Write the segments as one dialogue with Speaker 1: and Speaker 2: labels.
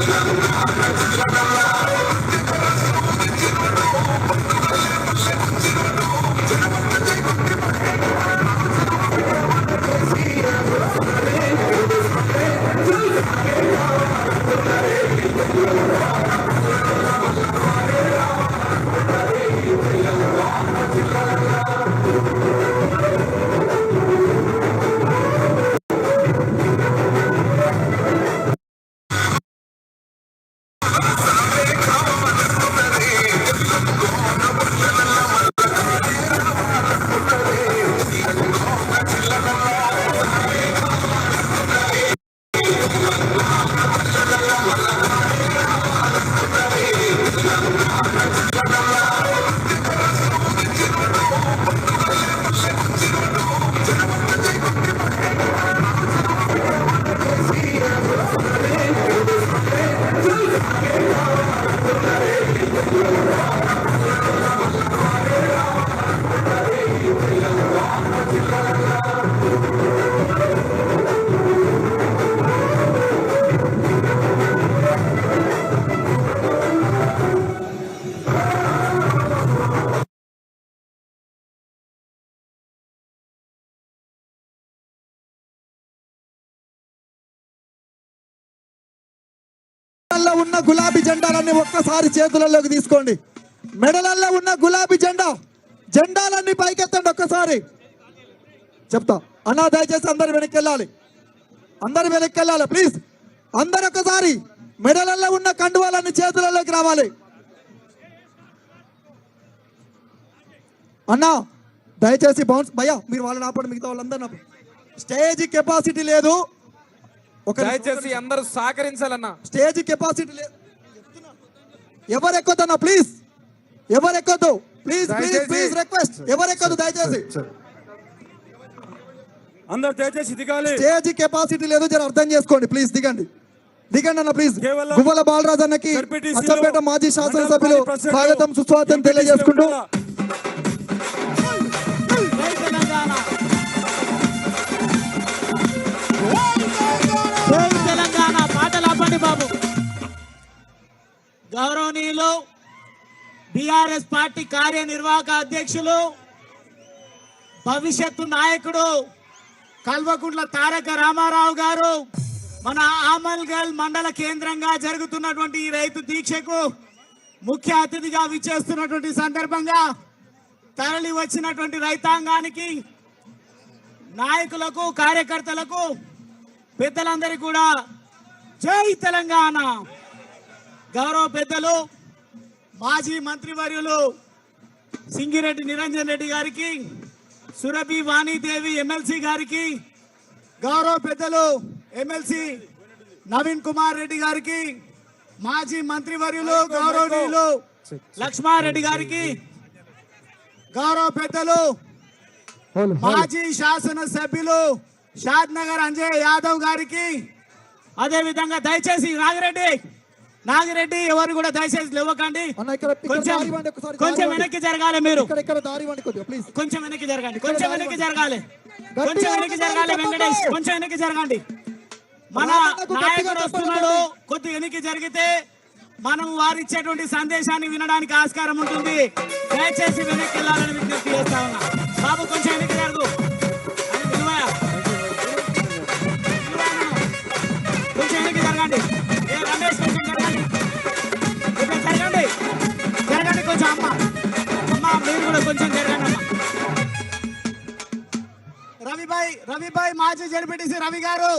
Speaker 1: Thank you. గులాబీ జెండాలన్నీ ఒక్కసారి చేతులలోకి తీసుకోండి. మెడలల్లో ఉన్న గులాబీ జెండా జెండాలన్నీ పైకెత్తండి ఒక్కసారి. చెప్తా. అన్నా దయచేసి అందరు వెనక్కి వెళ్ళాలి అందరు వెనక్కి వెళ్ళాలి ప్లీజ్. అందరు ఒకసారి మెడలల్లో ఉన్న కండువాలన్నీ చేతులలోకి రావాలి. అన్నా దయచేసి బౌన్స్ భయ్యా మీరు వాళ్ళని ఆపండి మిగతా వాళ్ళందరూ స్టేజ్ కెపాసిటీ లేదు.
Speaker 2: దయచేసి అందరూ సహకరించాలన్నా.
Speaker 1: స్టేజ్ కెపాసిటీ లేదు ఎవరు ఎక్కొద్దన్నా ప్లీజ్. ఎవరు ఎక్కొద్దు ప్లీజ్ ప్లీజ్ ప్లీజ్ రిక్వెస్ట్ ఎవరు ఎక్కొద్దు దయచేసి.
Speaker 3: అందరు దయచేసి దిగాలి.
Speaker 1: స్టేజ్ కెపాసిటీ లేదు జర అర్థం చేసుకోండి. ప్లీజ్ దిగండి. దిగండి అన్న ప్లీజ్. గువ్వల బాలరాజ్ అన్నకి అచ్చంపేట మాజీ శాసనసభ్యులు స్వాగతం సుస్వాగతం తెలియజేసుకుంటూ
Speaker 4: చెప్పండి బాబు. గౌరవనీయులు బీఆర్ఎస్ పార్టీ కార్యనిర్వాహక అధ్యక్షులు భవిష్యత్తు నాయకుడు కల్వకుంట్ల తారక రామారావు గారు మన ఆమల్గల్ మండల కేంద్రంగా జరుగుతున్నటువంటి ఈ రైతు దీక్షకు ముఖ్య అతిథిగా విచ్చేస్తున్నటువంటి సందర్భంగా తరలి వచ్చినటువంటి రైతాంగానికి నాయకులకు కార్యకర్తలకు పెద్దలందరికీ కూడా జై తెలంగాణ. గౌరవ పెద్దలు మాజీ మంత్రివర్యులు సింగిరెడ్డి నిరంజన్ రెడ్డి గారికి సురభి వాణిదేవి ఎమ్మెల్సీ గారికి గౌరవ పెద్దలు ఎమ్మెల్సీ నవీన్ కుమార్ రెడ్డి గారికి మాజీ మంత్రివర్యులు గౌరవనీయులు లక్ష్మారెడ్డి గారికి గౌరవ పెద్దలు మాజీ శాసన సభ్యులు షాద్ నగర్ అంజయ్ యాదవ్ గారికి అదే విధంగా దయచేసి నాగిరెడ్డి నాగిరెడ్డి ఎవరు కూడా దయచేసి లేవకండి. కొంచెం. వెనక్కి జరగాలి మీరు. కొంచెం వెనక్కి జరగండి కొంచెం వెనక్కి జరగాలి. కొంచెం వెనక్కి జరగాలి వెంకటేష్. కొంచెం వెనక్కి జరగండి. మన నాయకుడు వస్తున్నాడు. కొద్ది వెనక్కి జరిగితే మనం వారు ఇచ్చేటువంటి సందేశాన్ని వినడానికి ఆస్కారం ఉంటుంది. దయచేసి వెనక్కి వెళ్ళాలని విజ్ఞప్తి చేస్తా రవి గారు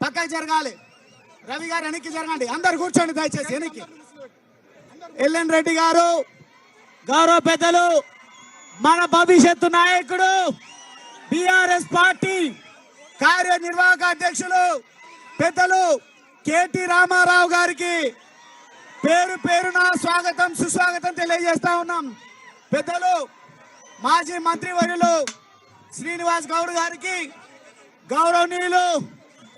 Speaker 4: పక్కకు జరగాలి. రవి గారు వెనక్కి జరగండి. అందరు కూర్చోండి దయచేసి వెనక్కి. ఎల్ఎన్ రెడ్డి గారు గౌరవ పెద్దలు మన భవిష్యత్తు నాయకుడు బిఆర్ఎస్ పార్టీ కార్యనిర్వాహక అధ్యక్షులు పెద్దలు కేటి రామారావు గారికి పేరు పేరున స్వాగతం సుస్వాగతం తెలియజేస్తా ఉన్నాం. పెద్దలు మాజీ మంత్రివర్యులు శ్రీనివాస్ గౌడ్ గారికి గౌరవనీయులు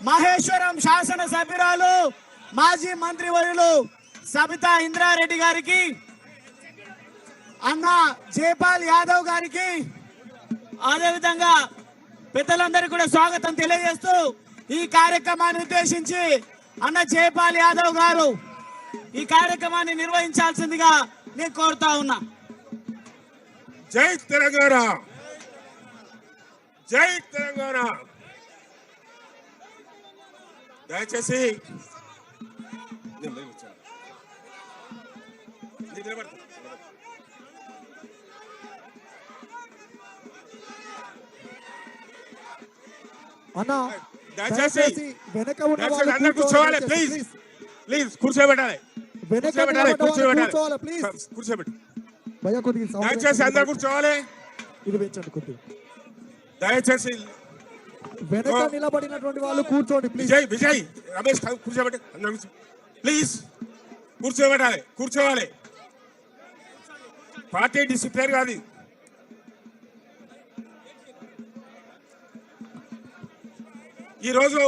Speaker 4: మహేశ్వరం శాసన సభ్యురాలు మాజీ మంత్రివర్యులు సబితా ఇంద్రారెడ్డి గారికి అన్న జయపాల్ యాదవ్ గారికి అదేవిధంగా పెద్దలందరికీ కూడా స్వాగతం తెలియజేస్తూ ఈ కార్యక్రమాన్ని ఉద్దేశించి అన్న జయపాల్ యాదవ్ గారు ఈ కార్యక్రమాన్ని నిర్వహించాల్సిందిగా నేను కోరుతా ఉన్నా.
Speaker 5: జై తెలంగాణ! జై తెలంగాణ! దయచేసి.
Speaker 6: అన్న
Speaker 5: దయచేసి
Speaker 6: దయచేసి వెనక ఉన్న
Speaker 5: దయచేసి
Speaker 6: వాళ్ళు
Speaker 5: అందరూ కూర్చోవాలి
Speaker 6: కూర్చోవాలి,
Speaker 5: ప్లీజ్.
Speaker 6: please.
Speaker 5: ప్లీజ్ కూర్చోబెట్టాలి.
Speaker 6: వెనక
Speaker 5: కూర్చోబెట్టాలి
Speaker 6: నిలబడ్డ వాళ్ళు
Speaker 5: కూర్చోబెట్టాలి.
Speaker 6: కూర్చోవాలి ప్లీజ్.
Speaker 5: కూర్చోబెట్టు.
Speaker 6: భయ కొద్దిగా sound
Speaker 5: దయచేసి అందరూ కూర్చోవాలి.
Speaker 6: ఇది పెంచండి కొద్దిగా.
Speaker 5: దయచేసి
Speaker 6: వెనక. నిలబడినటువంటి వాళ్ళు కూర్చోండి ప్లీజ్
Speaker 5: విజయ్ విజయ్ రమేష్ కూర్చోబెట్టి ప్లీజ్ కూర్చోబెట్టాలి కూర్చోవాలి. పార్టీ డిసిప్లిన్ కాదు. ఈరోజు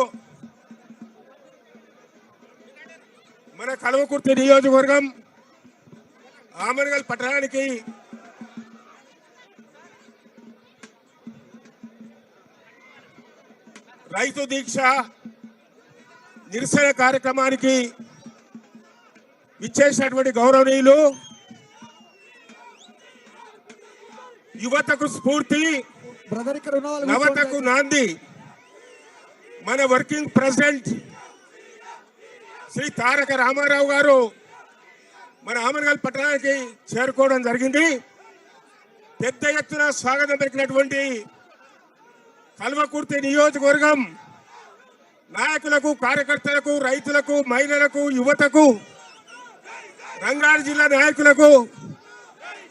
Speaker 5: మన కలవకుర్తి నియోజకవర్గం ఆమరగల్ పట్టణానికి రైతు దీక్ష నిరసన కార్యక్రమానికి ఇచ్చేసినటువంటి గౌరవనీయులు యువతకు స్ఫూర్తి నవతకు. నాంది మన వర్కింగ్ ప్రెసిడెంట్ శ్రీ తారక రామారావు గారు మన ఆమరగల్ పట్టణానికి చేరుకోవడం జరిగింది పెద్ద ఎత్తున స్వాగతం పలికినటువంటి కల్వకుర్తి నియోజకవర్గం నాయకులకు కార్యకర్తలకు రైతులకు మహిళలకు యువతకు రంగారెడ్డి జిల్లా నాయకులకు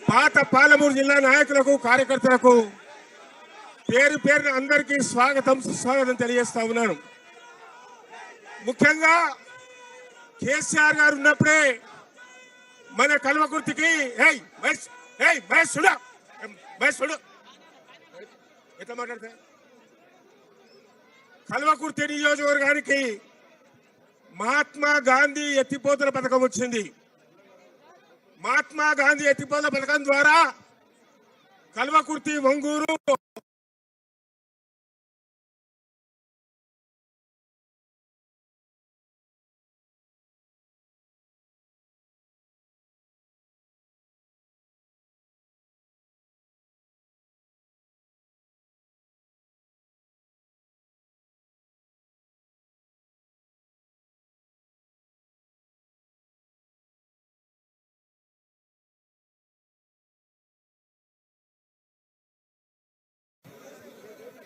Speaker 5: పాత పాలమూరు జిల్లా నాయకులకు కార్యకర్తలకు పేరు పేరున అందరికీ స్వాగతం సుస్వాగతం తెలియజేస్తా ఉన్నాను. ముఖ్యంగా కేసీఆర్ గారు ఉన్నప్పుడే మన కల్వకుర్తికి ఏయ్ మహేష్ ఏయ్ మహేష్ చూడ మహేష్ చూడు. ఎట్లా మాట్లాడతా కల్వకుర్తి నియోజకవర్గానికి మహాత్మా గాంధీ ఎత్తిపోతల పథకం వచ్చింది. మహాత్మా గాంధీ ఎత్తిపోతల పథకం ద్వారా కల్వకుర్తి వంగూరు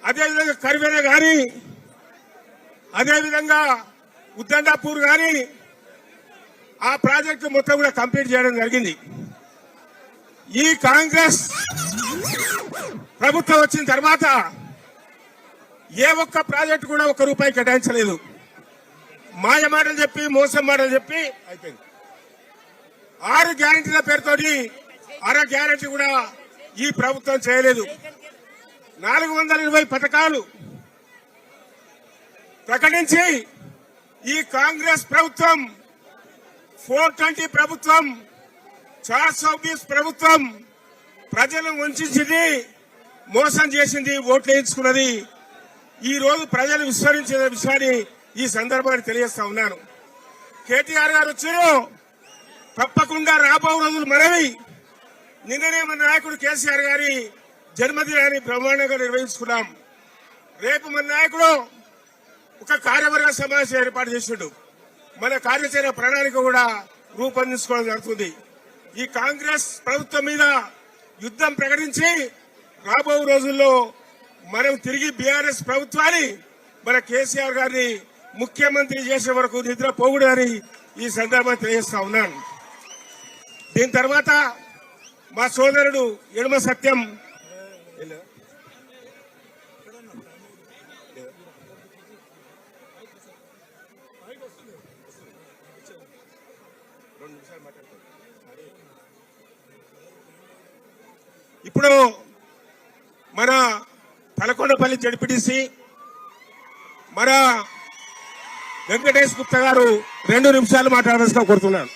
Speaker 5: అదేవిధంగా కరివేన గాని అదేవిధంగా ఉద్దండాపూర్ గాని ఆ ప్రాజెక్టు మొత్తం కూడా కంప్లీట్ చేయడం జరిగింది. ఈ కాంగ్రెస్ ప్రభుత్వం వచ్చిన తర్వాత ఏ ఒక్క ప్రాజెక్టు కూడా ఒక్క రూపాయి కేటాయించలేదు. మాయ మాటలు చెప్పి మోసం మాటలు చెప్పి అయిపోయింది. ఆరు గ్యారంటీల పేరుతోటి అర గ్యారంటీ కూడా ఈ ప్రభుత్వం చేయలేదు. నాలుగు వందల ఇరవై పథకాలు ప్రకటించి ఈ కాంగ్రెస్ ప్రభుత్వం ఫోర్ ట్వంటీ ప్రభుత్వం చార్ ఆఫ్ ప్రభుత్వం ప్రజలను వంచింది మోసం చేసింది ఓట్లు వేయించుకున్నది. ఈ రోజు ప్రజలు విస్మరించిన విషయాన్ని ఈ సందర్భాన్ని తెలియజేస్తా ఉన్నాను. కేటీఆర్ గారు వచ్చారు. తప్పకుండా రాబో రోజులు మనవి. నిన్ననే మన నాయకుడు కేసీఆర్ గారి జన్మదినాన్ని బ్రహ్మాండంగా నిర్వహించుకున్నాం. రేపు మన నాయకుడు ఒక కార్యవర్గ సమావేశం ఏర్పాటు చేసిండు. మన కార్యాచరణ ప్రణాళిక కూడా రూపొందించుకోవడం జరుగుతుంది. ఈ కాంగ్రెస్ ప్రభుత్వం మీద యుద్ధం ప్రకటించి రాబో రోజుల్లో మనం తిరిగి బీఆర్ఎస్ ప్రభుత్వాన్ని మన కేసీఆర్ గారిని ముఖ్యమంత్రి చేసే వరకు నిద్ర పోకూడదని ఈ సందర్భంగా తెలియజేస్తా ఉన్నాను. దీని తర్వాత మా సోదరుడు ఎడమ సత్యం ఇప్పుడు మన తలకొండపల్లి జడిపిడిసి మన వెంకటేష్ గుప్తా గారు రెండు నిమిషాలు మాట్లాడాల్సిన కోరుతున్నాను.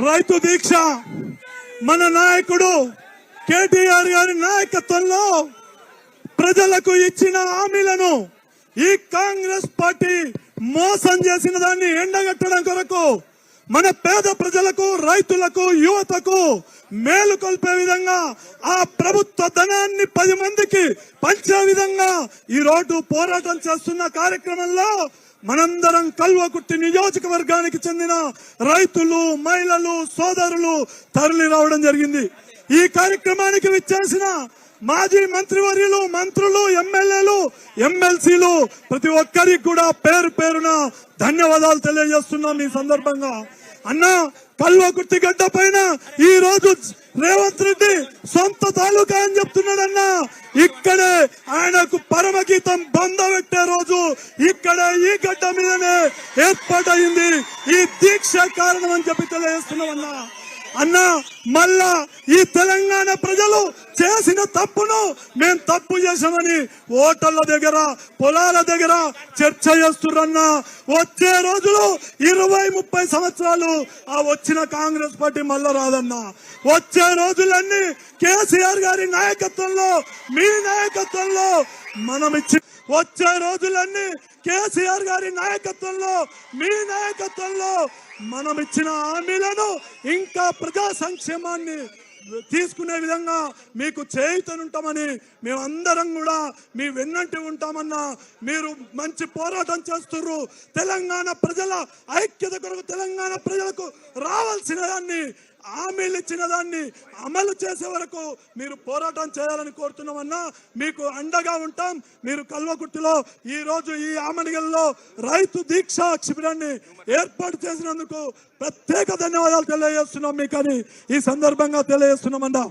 Speaker 7: రైతు దీక్ష. మన నాయకుడు కేటీఆర్ గారి నాయకత్వంలో ప్రజలకు ఇచ్చిన హామీలను ఈ కాంగ్రెస్ పార్టీ మోసం చేసిన దాన్ని ఎండగట్టడం కొరకు మన పేద ప్రజలకు రైతులకు యువతకు మేలు కొల్పే విధంగా ఆ ప్రభుత్వ ధనాన్ని పది మందికి పంచే విధంగా ఈ రోజు పోరాటం చేస్తున్న కార్యక్రమంలో మనందరం కల్వకుర్తి నియోజకవర్గానికి చెందిన రైతులు మహిళలు సోదరులు తరలి రావడం జరిగింది. ఈ కార్యక్రమానికి విచ్చేసిన మాజీ మంత్రివర్యులు మంత్రులు ఎమ్మెల్యేలు ఎమ్మెల్సీలు ప్రతి ఒక్కరికి కూడా పేరు పేరున ధన్యవాదాలు తెలియజేస్తున్నాం ఈ సందర్భంగా. అన్న కల్వకుర్తి గడ్డ పైన ఈ రోజు రేవంత్ రెడ్డి సొంత తాలూకా అని చెప్తున్నాడన్న. ఇక్కడే ఆయనకు పరమగీతం బంద పెట్టే రోజు ఇక్కడ ఈ గడ్డ మీదనే ఏర్పాటైంది ఈ దీక్ష కారణం అని చెప్పి తెలియజేస్తున్నామన్నా. అన్న మళ్ళా ఈ తెలంగాణ ప్రజలు చేసిన తప్పును మేము తప్పు చేశామని ఓటర్ల దగ్గర పొలాల దగ్గర చర్చ చేస్తుర్రన్న వచ్చే రోజులు ఇరవై ముప్పై సంవత్సరాలు ఆ వచ్చిన కాంగ్రెస్ పార్టీ మళ్ళా రాదన్నా. వచ్చే రోజులన్నీ కేసీఆర్ గారి నాయకత్వంలో మీ నాయకత్వంలో మనం ఇచ్చి వచ్చే రోజులన్నీ కేసీఆర్ గారి నాయకత్వంలో మీ నాయకత్వంలో మనం ఇచ్చిన హామీలను ఇంకా ప్రజా సంక్షేమాన్ని తీసుకునే విధంగా మీకు చేయుతనుంటామని మేమందరం కూడా మీ వెన్నంటి ఉంటామన్నా మీరు మంచి పోరాటం చేస్తుర్రు. తెలంగాణ ప్రజల ఐక్యత కొరకు తెలంగాణ ప్రజలకు రావాల్సిన దాన్ని హామీలు ఇచ్చిన దాన్ని అమలు చేసే వరకు మీరు పోరాటం చేయాలని కోరుతున్నామన్నా మీకు అండగా ఉంటాం. మీరు కల్వకుర్తిలో ఈ రోజు ఈ ఆమడిగల్లో రైతు దీక్షా శిబిరాన్ని ఏర్పాటు చేసినందుకు ప్రత్యేక ధన్యవాదాలు తెలియజేస్తున్నాం మీకు అని ఈ సందర్భంగా తెలియజేస్తున్నామన్నా.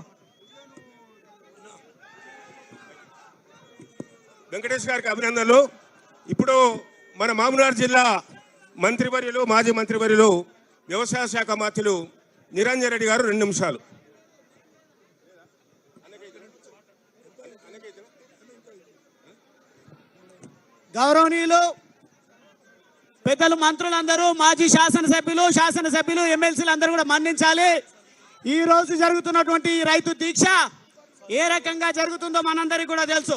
Speaker 5: వెంకటేష్ గారికి అభినందనలు. ఇప్పుడు మన మామూనార్ జిల్లా మంత్రివర్యులు మాజీ మంత్రివర్యులు వ్యవసాయ శాఖ మంత్రులు నిరంజన్ రెడ్డి గారు రెండు నిమిషాలు.
Speaker 4: గౌరవనీయులు పెద్దలు మంత్రులందరూ మాజీ శాసనసభ్యులు శాసనసభ్యులు ఎమ్మెల్సీలు అందరూ కూడా మన్నించాలి. ఈ రోజు జరుగుతున్నటువంటి రైతు దీక్ష ఏ రకంగా జరుగుతుందో మనందరికీ కూడా తెలుసు.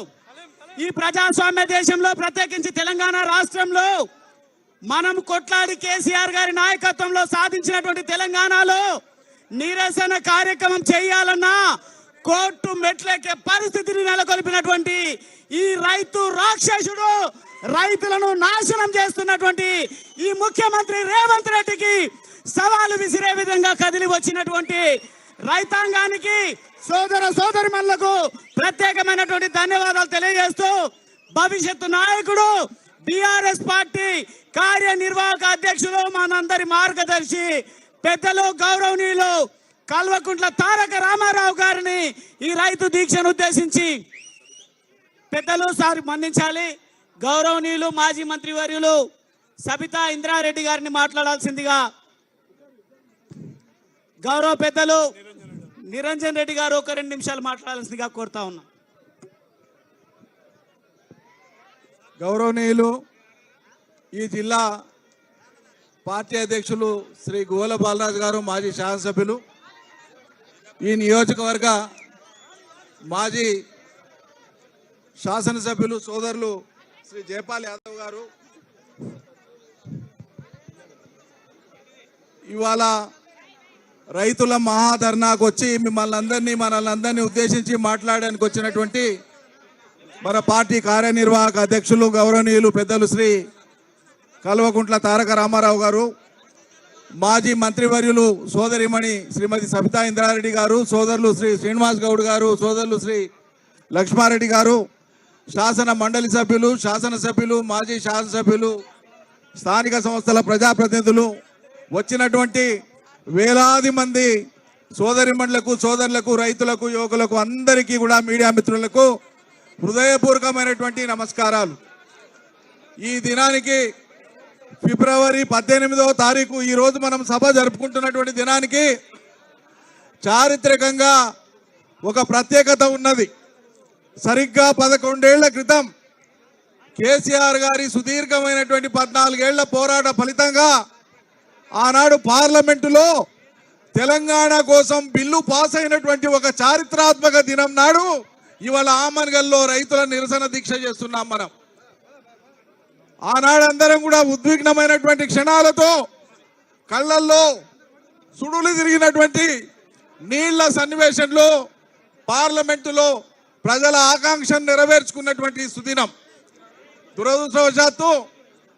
Speaker 4: ఈ ప్రజాస్వామ్య దేశంలో ప్రత్యేకించి తెలంగాణ రాష్ట్రంలో మనం కొట్లాడి కేసీఆర్ గారి నాయకత్వంలో సాధించినటువంటి తెలంగాణలో నిరసన కార్యక్రమం చేయాలన్నా కోర్టు మెట్లెక్కే పరిస్థితిని నెలకొల్పినటువంటి ఈ రైతు రాక్షసుడు రైతులను నాశనం చేస్తున్నటువంటి ఈ ముఖ్యమంత్రి రేవంత్ రెడ్డికి సవాలు విసిరే విధంగా కదిలి వచ్చినటువంటి రైతాంగానికి సోదర సోదరిమణులకు ప్రత్యేకమైనటువంటి ధన్యవాదాలు తెలియజేస్తూ భవిష్యత్తు నాయకుడు టిఆర్ఎస్ పార్టీ కార్యనిర్వాహక అధ్యక్షులు మనందరి మార్గదర్శి పెద్దలు గౌరవనీయులు కల్వకుంట్ల తారక రామారావు గారిని ఈ రైతు దీక్షను ఉద్దేశించి పెద్దలు సారి మన్నించాలి. గౌరవనీయులు మాజీ మంత్రి వర్యులు సబితా ఇంద్రారెడ్డి గారిని మాట్లాడాల్సిందిగా గౌరవ పెద్దలు నిరంజన్ రెడ్డి గారు ఒక రెండు నిమిషాలు మాట్లాడాల్సిందిగా కోరుతా ఉన్నా.
Speaker 8: గౌరవనీయులు ఈ జిల్లా పార్టీ అధ్యక్షులు శ్రీ గోల బాలరాజు గారు మాజీ శాసనసభ్యులు. ఈ నియోజకవర్గ మాజీ శాసనసభ్యులు సోదరులు శ్రీ జయపాల్ యాదవ్ గారు. ఇవాళ రైతుల మహాధర్నాకు వచ్చి మిమ్మల్ని అందరినీ మనల్ని అందరినీ ఉద్దేశించి మాట్లాడడానికి వచ్చినటువంటి మన పార్టీ కార్యనిర్వాహక అధ్యక్షులు గౌరవనీయులు పెద్దలు శ్రీ కల్వకుంట్ల తారక రామారావు గారు మాజీ మంత్రివర్యులు సోదరిమణి శ్రీమతి సబితా ఇంద్రారెడ్డి గారు సోదరులు శ్రీ శ్రీనివాస్ గౌడ్ గారు సోదరులు శ్రీ లక్ష్మారెడ్డి గారు శాసన మండలి సభ్యులు శాసనసభ్యులు మాజీ శాసనసభ్యులు స్థానిక సంస్థల ప్రజాప్రతినిధులు వచ్చినటువంటి వేలాది మంది సోదరిమణులకు సోదరులకు రైతులకు యువకులకు అందరికీ కూడా మీడియా మిత్రులకు హృదయపూర్వకమైనటువంటి నమస్కారాలు. ఈ దినానికి ఫిబ్రవరి పద్దెనిమిదవ తారీఖు ఈరోజు మనం సభ జరుపుకుంటున్నటువంటి దినానికి చారిత్రకంగా ఒక ప్రత్యేకత ఉన్నది. సరిగ్గా పదకొండేళ్ళ క్రితం కేసీఆర్ గారి సుదీర్ఘమైనటువంటి పద్నాలుగేళ్ళ పోరాట ఫలితంగా ఆనాడు పార్లమెంటులో తెలంగాణ కోసం బిల్లు పాస్ అయినటువంటి ఒక చారిత్రాత్మక దినం నాడు ఇవాళ ఆమన్గల్లో రైతుల నిరసన దీక్ష చేస్తున్నాం మనం. ఆనాడు అందరం కూడా ఉద్విగ్నమైనటువంటి క్షణాలతో కళ్ళల్లో సుడులు తిరిగినటువంటి నీళ్ళ సన్నివేశంలో పార్లమెంటులో ప్రజల ఆకాంక్షను నెరవేర్చుకున్నటువంటి సుదినం. దురదృష్టవశాత్తు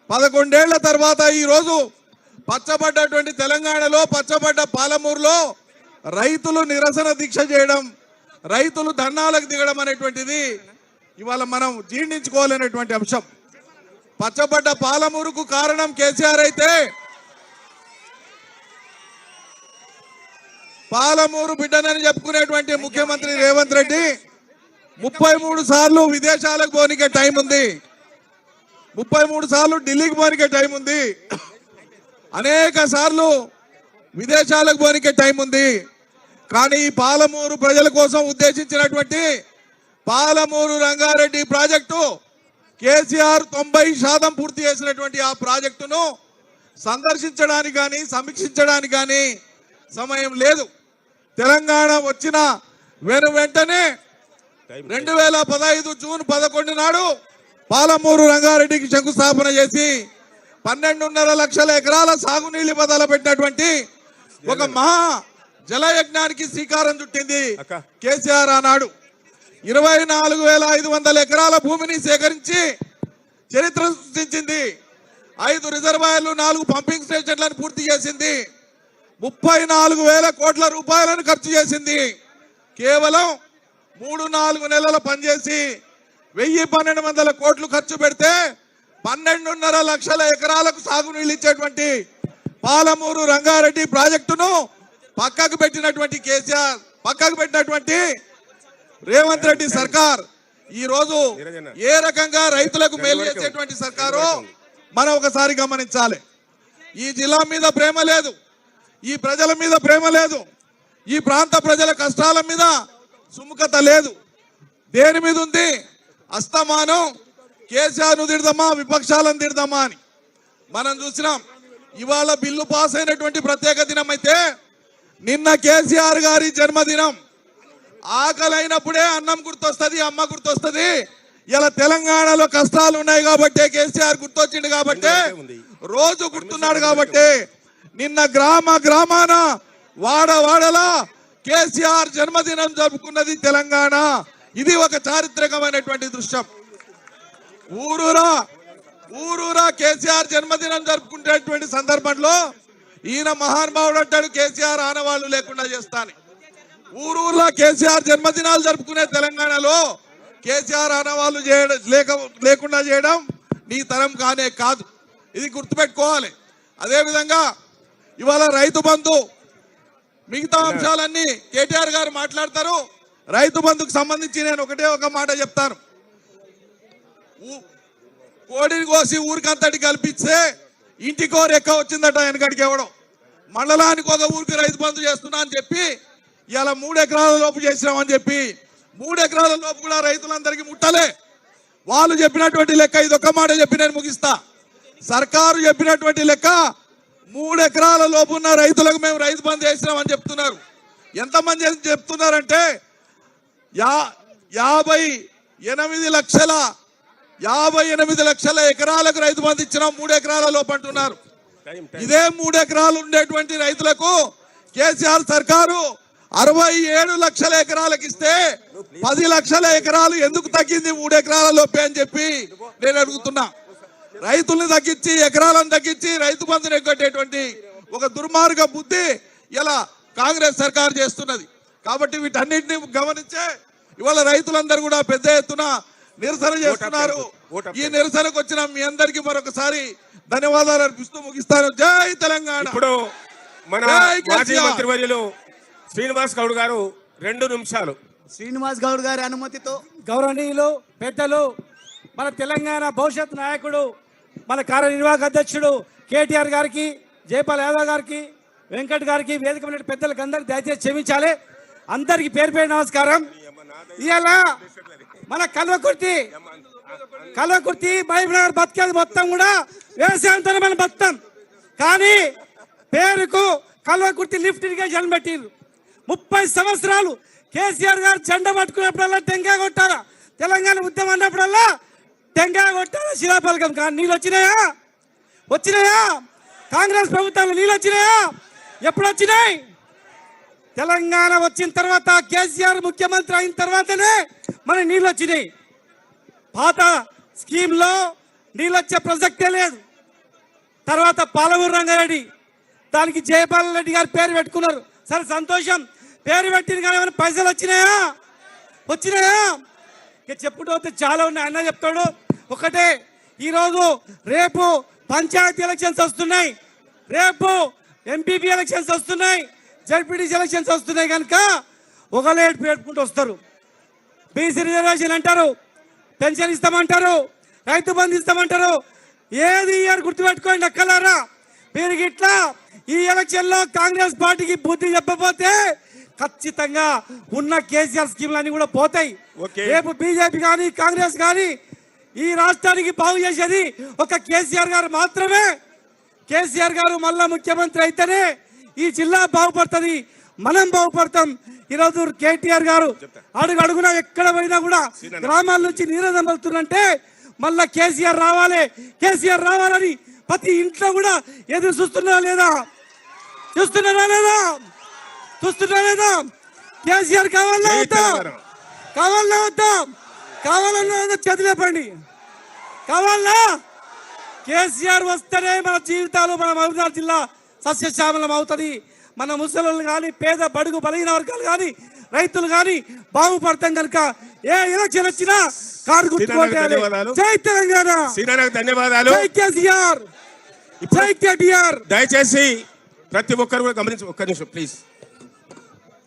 Speaker 8: పదకొండేళ్ళ తర్వాత ఈరోజు పచ్చబడ్డటువంటి తెలంగాణలో పచ్చబడ్డ పాలమూరులో రైతులు నిరసన దీక్ష చేయడం రైతులు ధర్నాలకు దిగడం అనేటువంటిది ఇవాళ మనం జీర్ణించుకోవాలనేటువంటి అంశం. పచ్చబడ్డ పాలమూరుకు కారణం కేసీఆర్ అయితే పాలమూరు బిడ్డనని చెప్పుకునేటువంటి ముఖ్యమంత్రి రేవంత్ రెడ్డి ముప్పై మూడు సార్లు విదేశాలకు పోనికే టైం ఉంది. ముప్పై మూడు సార్లు ఢిల్లీకి పోనికే టైం ఉంది. అనేక సార్లు విదేశాలకు పోనికే టైం ఉంది. కానీ పాలమూరు ప్రజల కోసం ఉద్దేశించినటువంటి పాలమూరు రంగారెడ్డి ప్రాజెక్టు కేసీఆర్ తొంభై శాతం పూర్తి చేసినటువంటి ఆ ప్రాజెక్టును సందర్శించడానికి కానీ సమీక్షించడానికి కానీ సమయం లేదు. తెలంగాణ వచ్చిన వెను వెంటనే రెండు వేల పదహైదు జూన్ పదకొండు నాడు పాలమూరు రంగారెడ్డికి శంకుస్థాపన చేసి పన్నెండున్నర లక్షల ఎకరాల సాగునీళ్ళు మొదలు పెట్టినటువంటి ఒక మహా జలయజ్ఞానికి శ్రీకారం చుట్టింది కేసీఆర్ ఆనాడు. ఇరవై నాలుగు వేల ఐదు వందల ఎకరాల భూమిని సేకరించి చరిత్ర సృష్టించింది. ఐదు రిజర్వాయర్లు నాలుగు పంపింగ్ స్టేషన్లను పూర్తి చేసింది. ముప్పై నాలుగు వేల కోట్ల రూపాయలను ఖర్చు చేసింది. కేవలం మూడు నాలుగు నెలల పనిచేసి వెయ్యి పన్నెండు వందల కోట్లు ఖర్చు పెడితే పన్నెండున్నర లక్షల ఎకరాలకు సాగునీళ్ళు ఇచ్చేటువంటి పాలమూరు రంగారెడ్డి ప్రాజెక్టును పక్కకు పెట్టినటువంటి కేసీఆర్ పక్కకు పెట్టినటువంటి రేవంత్ రెడ్డి సర్కార్. ఈ రోజు ఏ రకంగా రైతులకు మేలు చేసేటువంటి సర్కారు మనం ఒకసారి గమనించాలి. ఈ జిల్లా మీద ప్రేమ లేదు ఈ ప్రజల మీద ప్రేమ లేదు ఈ ప్రాంత ప్రజల కష్టాల మీద సుముఖత లేదు. దేని మీద ఉంది? అస్తమానం కేసీఆర్ను తిడదామా విపక్షాలను తిడదామా అని. మనం చూసినాం ఇవాళ బిల్లు పాస్ అయినటువంటి ప్రత్యేక దినం అయితే నిన్న కేసీఆర్ గారి జన్మదినం. ఆకలి అయినప్పుడే అన్నం గుర్తొస్తుంది అమ్మ గుర్తొస్తుంది. ఇలా తెలంగాణలో కష్టాలు ఉన్నాయి కాబట్టి కేసీఆర్ గుర్తొచ్చిండు కాబట్టి రోజు గుర్తున్నాడు కాబట్టి నిన్న గ్రామ గ్రామాన వాడ వాడలా కేసీఆర్ జన్మదినం జరుపుకున్నది తెలంగాణ. ఇది ఒక చారిత్రకమైనటువంటి దృశ్యం. ఊరూరా ఊరూరా కేసీఆర్ జన్మదినం జరుపుకునేటువంటి సందర్భంలో ఈయన మహానుభావుడు అంటాడు కేసీఆర్ ఆనవాళ్ళు లేకుండా చేస్తాను ఊరూర్లో కేసీఆర్ జన్మదినాలు జరుపుకునే తెలంగాణలో కేసీఆర్ ఆనవాళ్ళు చేయడం లేక లేకుండా చేయడం నీ తరం కానే కాదు. ఇది గుర్తుపెట్టుకోవాలి. అదేవిధంగా ఇవాళ రైతు బంధు మిగతా అంశాలన్నీ కేటీఆర్ గారు మాట్లాడతారు. రైతు బంధుకు సంబంధించి నేను ఒకటే ఒక మాట చెప్తాను. కోడిని కోసి ఊరికంతటి కల్పిస్తే ఇంటికో రెక్క వచ్చిందట వెనకడికి ఇవ్వడం మండలానికి ఒక ఊరికి రైతు బంధు చేస్తున్నా అని చెప్పి ఇలా మూడు ఎకరాల లోపు చేసినామని చెప్పి మూడు ఎకరాల లోపు కూడా రైతులందరికీ ముట్టలే. వాళ్ళు చెప్పినటువంటి లెక్క ఇది ఒక్క మాట చెప్పి నేను ముగిస్తా. సర్కారు చెప్పినటువంటి లెక్క మూడు ఎకరాల లోపు ఉన్న రైతులకు మేము రైతు బంధు చేసినామని చెప్తున్నారు. ఎంతమంది చెప్తున్నారంటే యా యాభై ఎనిమిది లక్షల యాభై ఎనిమిది లక్షల ఎకరాలకు రైతు బంధు ఇచ్చినాం మూడు ఎకరాల లోపు అంటున్నారు. ఇదే మూడు ఎకరాలు ఉండేటువంటి రైతులకు కేసీఆర్ సర్కారు అరవై ఏడు లక్షల ఎకరాలకు ఇస్తే పది లక్షల ఎకరాలు ఎందుకు తగ్గింది మూడు ఎకరాల లోపే అని చెప్పి నేను అడుగుతున్నా. రైతుల్ని తగ్గించి ఎకరాలను తగ్గించి రైతు బంధుని ఎగ్గొట్టేటువంటి ఒక దుర్మార్గ బుద్ధి ఇలా కాంగ్రెస్ సర్కార్ చేస్తున్నది. కాబట్టి వీటన్నిటిని గమనించే ఇవాళ రైతులందరూ కూడా పెద్ద ఎత్తున నిరసన చేస్తున్నారు. ఈ నిరసనకు వచ్చిన మీ అందరికీ మరొకసారి ధన్యవాదాలు అర్పిస్తూ ముగిస్తాను. జై తెలంగాణ.
Speaker 5: ఇప్పుడు మన. మాజీ మంత్రివర్యులు శ్రీనివాస్ గౌడ్ గారు రెండు నిమిషాలు.
Speaker 4: శ్రీనివాస్ గౌడ్ గారి అనుమతితో
Speaker 9: గౌరవనీయులు పెద్దలు మన తెలంగాణ భవిష్యత్ నాయకుడు మన కార్యనిర్వాహక అధ్యక్షుడు కేటీఆర్ గారికి జయపాల్ యాదవ్ గారికి వెంకట్ గారికి వేదిక మీద పెద్దలకు అందరికి దయచేసి క్షమించాలి. అందరికి పేరు పేరు నమస్కారం. ఇవాళ మన కల్వకుర్తి. కల్వకుర్తి బైబినగర్ బతికేది మొత్తం కూడా వ్యవసాయంతోనే మనం బతాం కానీ పేరుకు కల్వకుర్తి లిఫ్ట్ ఇరిగేషన్ పెట్టిండ్రు ముప్పై సంవత్సరాలు కేసీఆర్ గారు జెండా పట్టుకున్నప్పుడల్లా టెంకాయ కొట్టారా? తెలంగాణ ఉద్యమం అన్నప్పుడల్లా టెంకాయ కొట్టారా? శిలాపలకం కానీ నీళ్ళు వచ్చినాయా? వచ్చినాయా? కాంగ్రెస్ ప్రభుత్వంలో నీళ్ళు వచ్చినాయా? ఎప్పుడు వచ్చినాయి? తెలంగాణ వచ్చిన తర్వాత కేసీఆర్ ముఖ్యమంత్రి అయిన తర్వాతనే మన నీళ్ళు వచ్చినాయి. పాత స్కీమ్లో నీళ్ళు వచ్చే ప్రసక్తే లేదు. తర్వాత పాలమూరు రంగారెడ్డి దానికి జయపాల రెడ్డి గారు పేరు పెట్టుకున్నారు. సరే సంతోషం. పేరు పెట్టిన కానీ ఏమైనా పైసలు వచ్చినాయా? వచ్చినాయా? ఇక చెప్పుకోతే చాలా ఉన్నాయి. అన్న చెప్తాడు. ఒకటే ఈరోజు రేపు పంచాయతీ ఎలక్షన్స్ వస్తున్నాయి. రేపు ఎంపీపీ ఎలక్షన్స్ వస్తున్నాయి. జడ్పీటీసీ ఎలక్షన్స్ వస్తున్నాయి కనుక ఒక లేట్ పెట్టుకుంటూ వస్తారు. బీసీ రిజర్వేషన్ అంటారు పెన్షన్ ఇస్తామంటారు రైతు బంధు ఇస్తామంటారు. ఏది ఇయర్ గుర్తుపెట్టుకోండి అక్కలారా. మీరు ఇట్లా ఈ ఎలక్షన్లో కాంగ్రెస్ పార్టీకి బుద్ధి చెప్పకపోతే ఖచ్చితంగా ఉన్న కేసీఆర్ స్కీమ్లు అన్ని కూడా పోతాయి. రేపు బీజేపీ కానీ కాంగ్రెస్ కానీ ఈ రాష్ట్రానికి బాగు చేసేది ఒక కేసీఆర్ గారు మాత్రమే. కేసీఆర్ గారు మళ్ళా ముఖ్యమంత్రి అయితేనే ఈ జిల్లా బాగుపడుతుంది మనం బాగుపడతాం ఈరోజు కేటీఆర్ గారు అడుగు అడుగున ఎక్కడ పోయినా కూడా గ్రామాల నుంచి నీరందం వెళ్తుందంటే మళ్ళా కేసీఆర్ రావాలి కేసీఆర్ రావాలని ప్రతి ఇంట్లో కూడా ఎదురు చూస్తున్నారా లేదా? చూస్తున్నారా లేదా? చూస్తున్నారా లేదా? కేసీఆర్ కావాలా వద్దా. కావాలా వద్దా. కావాలన్నా? చేతులు లేపండి కావాలా కేసీఆర్ వస్తేనే మన జీవితాలు మన మహబూబ్నగర్ జిల్లా సస్యశ్యామలం అవుతుంది. మన ముసలు కానీ పేద బడుగు బలహీన వర్గాలు కానీ రైతులు కానీ బాగుపడతాం కనుక ఏ ఎలక్షన్ వచ్చినా కారు
Speaker 5: ధన్యవాదాలు.
Speaker 9: జై తెలంగాణ.
Speaker 5: సీనానికి ధన్యవాదాలు.
Speaker 9: జై కేసీఆర్. జై కేటీఆర్.
Speaker 5: దయచేసి ప్రతి ఒక్కరు కూడా గమనించు ఒక్క నిమిషం ప్లీజ్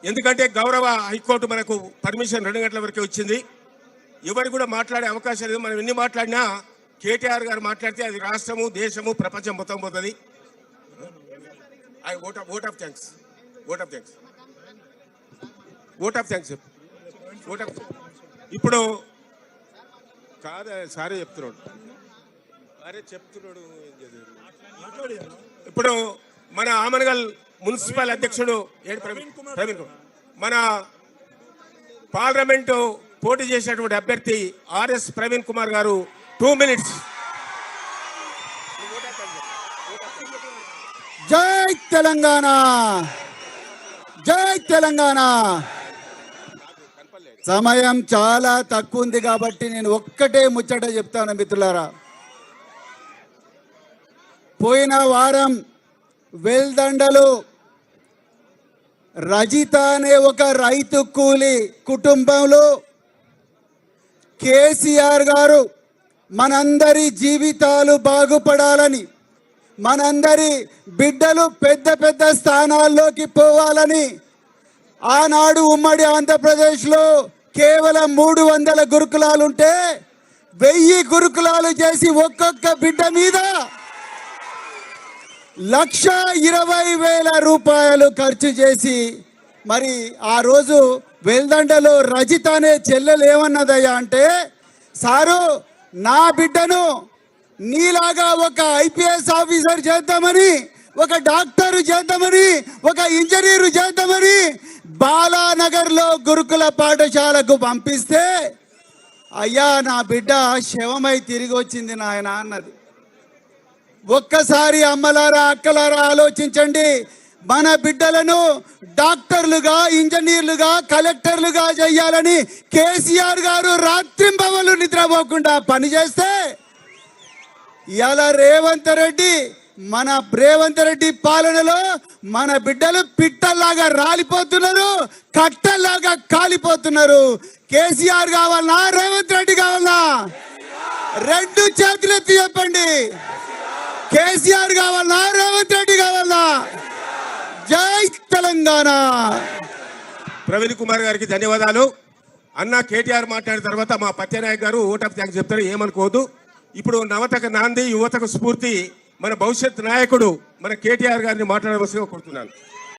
Speaker 5: ఎందుకంటే గౌరవ హైకోర్టు మనకు పర్మిషన్ రెండు గంటల వరకే వచ్చింది. ఎవరు కూడా మాట్లాడే అవకాశం లేదు. మనం ఎన్ని మాట్లాడినా కేటీఆర్ గారు మాట్లాడితే అది రాష్ట్రము దేశము ప్రపంచం మొత్తం పోతుంది. I vote of vote of thanks vote of thanks vote of thanks vote of ఇప్పుడు కాదు సారే చెప్తున్నాడు. అరే చెప్తున్నాడు? ఇప్పుడు మన ఆమనగల్ మున్సిపల్ అధ్యక్షుడు ఏడు ప్రవీణ్ ప్రవీణ్ కుమార్. మన పార్లమెంటు పోటీ చేసినటువంటి అభ్యర్థి ఆర్ఎస్ ప్రవీణ్ కుమార్ గారు టూ మినిట్స్
Speaker 6: జై తెలంగాణ! జై తెలంగాణ! సమయం చాలా తక్కువ ఉంది కాబట్టి నేను ఒక్కటే ముచ్చట చెప్తాను మిత్రులారా. పోయిన వారం వెల్దండలు రజిత అనే ఒక రైతు కూలి కుటుంబంలో కేసీఆర్ గారు మనందరి జీవితాలు బాగుపడాలని మనందరి బిడ్డలు పెద్ద పెద్ద స్థానాల్లోకి పోవాలని ఆనాడు ఉమ్మడి ఆంధ్రప్రదేశ్లో కేవలం మూడు వందల గురుకులాలుంటే వెయ్యి గురుకులాలు చేసి ఒక్కొక్క బిడ్డ మీద లక్ష ఇరవై వేల రూపాయలు ఖర్చు చేసి మరి ఆ రోజు వెల్దండలో రజిత అనే చెల్లెలు ఏమన్నదయ్యా అంటే సారు నా బిడ్డను నీలాగా ఒక ఐపీఎస్ ఆఫీసర్ చేద్దామని ఒక డాక్టర్ చేద్దామని ఒక ఇంజనీరు చేద్దామని బాలానగర్లో గురుకుల పాఠశాలకు పంపిస్తే అయ్యా నా బిడ్డ శవమై తిరిగి వచ్చింది నాయన అన్నది. ఒక్కసారి అమ్మలారా అక్కలారా ఆలోచించండి. మన బిడ్డలను డాక్టర్లుగా ఇంజనీర్లుగా కలెక్టర్లుగా చేయాలని కేసీఆర్ గారు రాత్రింబవలు నిద్రపోకుండా పనిచేస్తే ఇలా రేవంత్ రెడ్డి మన రేవంత్ రెడ్డి పాలనలో మన బిడ్డలు పిట్టల్లాగా రాలిపోతున్నారు కట్టల్లాగా కాలిపోతున్నారు. కేసీఆర్ కావాలనా రేవంత్ రెడ్డి కావాలనా? రెండు చేతులెత్తి చెప్పండి కేసీఆర్ కావాలనా రేవంత్ రెడ్డి కావాలనా? జై తెలంగాణ.
Speaker 5: ప్రవీణ్ కుమార్ గారికి ధన్యవాదాలు. అన్న కేటీఆర్ మాట్లాడిన తర్వాత మా పత్యనాయక్ గారు ఓట్ ఆఫ్ థ్యాంక్స్ చెప్తారు ఏమనుకోవద్దు. ఇప్పుడు నవతకు నాంది యువతకు స్ఫూర్తి మన భవిష్యత్ నాయకుడు మన కేటీఆర్ గారిని మాట్లాడవలసిగా కోరుతున్నాను.